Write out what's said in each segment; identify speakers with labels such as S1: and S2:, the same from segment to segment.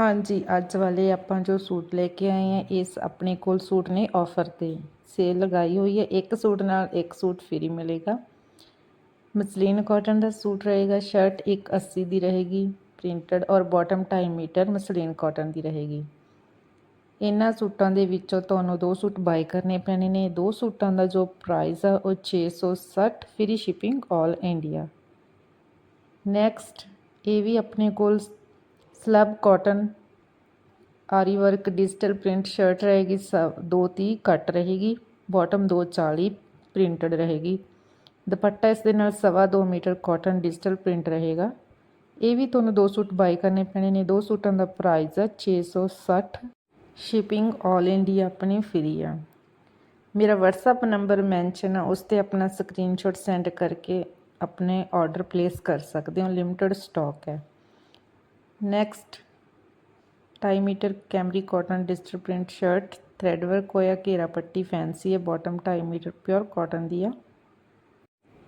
S1: ਹਾਂਜੀ, ਅੱਜ ਵਾਲੇ ਆਪਾਂ ਜੋ ਸੂਟ ਲੈ ਕੇ ਆਏ ਆ, ਇਸ ਆਪਣੇ ਕੋਲ ਸੂਟ ਨੇ ਆਫਰ ਤੇ। ਸੇਲ ਲਗਾਈ ਹੋਈ ਹੈ, ਇੱਕ ਸੂਟ ਨਾਲ ਇੱਕ ਸੂਟ ਫ੍ਰੀ ਮਿਲੇਗਾ। ਮਸਲੀਨ ਕਾਟਨ ਦਾ ਸੂਟ ਰਹੇਗਾ ਸ਼ਰਟ 180 ਦੀ ਰਹੇਗੀ ਪ੍ਰਿੰਟਡ ਔਰ ਬਾਟਮ 2.5 ਮੀਟਰ ਮਸਲੀਨ ਕਾਟਨ ਦੀ ਰਹੇਗੀ। ਇਹਨਾਂ ਸੂਟਾਂ ਦੇ ਵਿੱਚੋਂ ਤੁਹਾਨੂੰ ਦੋ ਸੂਟ ਬਾਈ ਕਰਨੇ ਪੈਣੇ ਨੇ। ਦੋ ਸੂਟਾਂ ਦਾ ਜੋ ਪ੍ਰਾਈਸ ਆ, ਉਹ 660 ਫ੍ਰੀ ਸ਼ਿਪਿੰਗ 올 ਇੰਡੀਆ ਨੈਕਸਟ ਇਹ ਵੀ ਆਪਣੇ ਕੋਲ slub cotton aari work digital print shirt ਰਹੇਗੀ ਦੋ ਤੀਹ ਕੱਟ ਰਹੇਗੀ, ਬਾਟਮ 240 ਪ੍ਰਿੰਟਡ ਰਹੇਗੀ। ਦੁਪੱਟਾ ਇਸ ਦੇ ਨਾਲ ਸਵਾ ਦੋ ਮੀਟਰ ਕਾਟਨ ਡਿਜੀਟਲ ਪ੍ਰਿੰਟ ਰਹੇਗਾ। ਇਹ ਵੀ ਤੁਹਾਨੂੰ ਦੋ ਸੂਟ ਬਾਈ ਕਰਨੇ ਪੈਣੇ ਨੇ। ਦੋ ਸੂਟਾਂ ਦਾ ਪ੍ਰਾਈਸ ਹੈ 660 ਸ਼ਿਪਿੰਗ 올 ਇੰਡੀਆ ਆਪਣੀ ਫ੍ਰੀ ਆ। ਮੇਰਾ WhatsApp ਨੰਬਰ ਮੈਂਸ਼ਨ ਆ, ਉਸ ਤੇ ਆਪਣਾ ਸਕਰੀਨਸ਼ਾਟ ਸੈਂਡ ਕਰਕੇ ਆਪਣੇ ਆਰਡਰ ਪਲੇਸ ਕਰ ਸਕਦੇ ਹੋ। ਲਿਮਟਿਡ ਸਟਾਕ ਹੈ। Next 2.5 metre cambric cotton digital print shirt thread work ਹੋਇਆ ਘੇਰਾ ਪੱਟੀ ਫੈਂਸੀ ਹੈ ਬਾਟਮ 2.5 ਮੀਟਰ ਪਿਓਰ ਕਾਟਨ ਦੀ ਆ।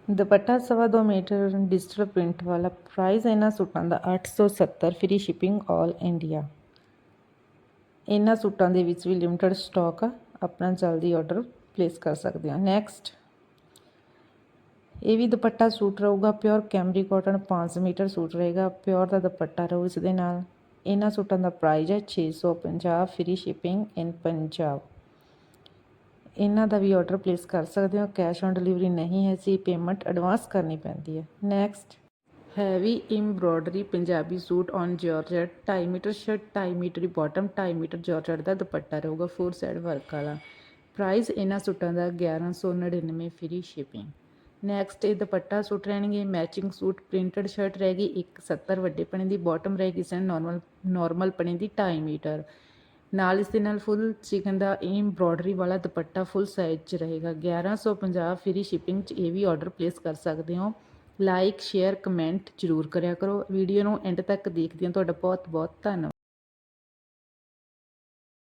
S1: ਦੁਪੱਟਾ ਸਵਾ ਦੋ ਮੀਟਰ ਡਿਜੀਟਲ ਪ੍ਰਿੰਟ ਵਾਲਾ ਪ੍ਰਾਈਸ ਇਹਨਾਂ ਸੂਟਾਂ ਦਾ 870 ਫ੍ਰੀ ਸ਼ਿਪਿੰਗ 올 ਇੰਡੀਆ ਇਹਨਾਂ ਸੂਟਾਂ ਦੇ ਵਿੱਚ ਵੀ ਲਿਮਟਿਡ ਸਟਾਕ ਆ, ਆਪਣਾ ਜਲਦੀ ਆਰਡਰ ਪਲੇਸ ਕਰ ਸਕਦੇ ਹੋ ਨੈਕਸਟ ਇਹ ਵੀ ਦੁਪੱਟਾ ਸੂਟ ਰਹੂਗਾ pure cambric cotton 5 metre suit ਰਹੇਗਾ ਪਿਓਰ ਦਾ ਦੁਪੱਟਾ ਰਹੂ ਇਸ ਦੇ ਨਾਲ। ਇਹਨਾਂ ਸੂਟਾਂ ਦਾ ਪ੍ਰਾਈਸ ਹੈ 650 ਫ੍ਰੀ ਸ਼ਿਪਿੰਗ ਇਨ ਪੰਜਾਬ ਇਹਨਾਂ ਦਾ ਵੀ ਆਰਡਰ ਪਲੇਸ ਕਰ ਸਕਦੇ ਹੋ ਕੈਸ਼ ਔਨ ਡਿਲੀਵਰੀ ਨਹੀਂ ਹੈ ਸੀ ਪੇਮੈਂਟ ਐਡਵਾਂਸ ਕਰਨੀ ਪੈਂਦੀ ਹੈ। Next heavy embroidery Punjabi suit on georgette 2.5 metre shirt 2.5 metre bottom 2.5 metre georgette ਦਾ ਦੁਪੱਟਾ ਰਹੂਗਾ ਫੋਰ ਸਾਈਡ ਵਰਕ ਵਾਲਾ। ਪ੍ਰਾਈਸ ਇਹਨਾਂ ਸੂਟਾਂ ਦਾ 1199 ਫ੍ਰੀ ਸ਼ਿਪਿੰਗ ਨੈਕਸਟ ਇਹ ਦੁਪੱਟਾ ਸੂਟ ਰਹਿਣਗੇ ਮੈਚਿੰਗ ਸੂਟ ਪ੍ਰਿੰਟਡ ਸ਼ਰਟ ਰਹਿ ਗਈ 170 ਵੱਡੇ ਪਣੇ ਦੀ ਬਾਟਮ ਰਹੇਗੀ ਸੈਂ ਨਾਰਮਲ ਨਾਰਮਲ ਪਣੇ ਦੀ 2.5 ਮੀਟਰ। ਨਾਲ ਇਸ ਦੇ ਨਾਲ ਫੁੱਲ ਚਿਕਨ ਦਾ ਐਮਬ੍ਰੋਇਡਰੀ ਵਾਲਾ ਦੁਪੱਟਾ ਫੁੱਲ ਸਾਈਜ਼ 'ਚ ਰਹੇਗਾ। 1150 ਫ੍ਰੀ ਸ਼ਿਪਿੰਗ 'ਚ ਇਹ ਵੀ ਆਰਡਰ ਪਲੇਸ ਕਰ ਸਕਦੇ ਹੋ। ਲਾਈਕ ਸ਼ੇਅਰ ਕਮੈਂਟ ਜ਼ਰੂਰ ਕਰਿਆ ਕਰੋ। ਵੀਡੀਓ ਨੂੰ ਐਂਡ ਤੱਕ ਦੇਖਦਿਆਂ ਤੁਹਾਡਾ ਬਹੁਤ ਬਹੁਤ ਧੰਨਵਾਦ।